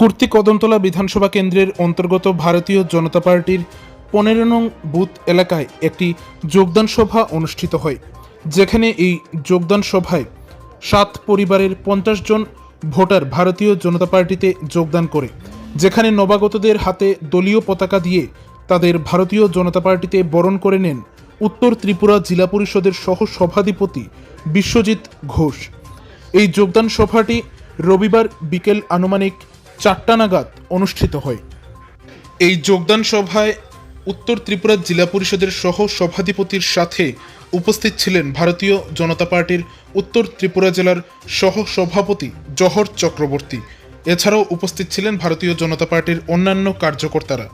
কুর্তি কদমতলা বিধানসভা কেন্দ্রের অন্তর্গত ভারতীয় জনতা পার্টির পনেরো নং বুথ এলাকায় একটি যোগদান সভা অনুষ্ঠিত হয়। যেখানে এই যোগদান সভায় সাত পরিবারের পঞ্চাশ জন ভোটার ভারতীয় জনতা পার্টিতে যোগদান করে, যেখানে নবাগতদের হাতে দলীয় পতাকা দিয়ে তাদের ভারতীয় জনতা পার্টিতে বরণ করে নেন উত্তর ত্রিপুরা জেলা পরিষদের সহ সভাধিপতি বিশ্বজিৎ ঘোষ। এই যোগদান সভাটি রবিবার বিকেল আনুমানিক চারটা নাগাদ অনুষ্ঠিত হয়। এই যোগদান সভায় উত্তর ত্রিপুরা জেলা পরিষদের সহ সভাধিপতির সাথে উপস্থিত ছিলেন ভারতীয় জনতা পার্টির উত্তর ত্রিপুরা জেলার সহ সভাপতি জহর চক্রবর্তী। এছাড়াও উপস্থিত ছিলেন ভারতীয় জনতা পার্টির অন্যান্য কার্যকর্তারা।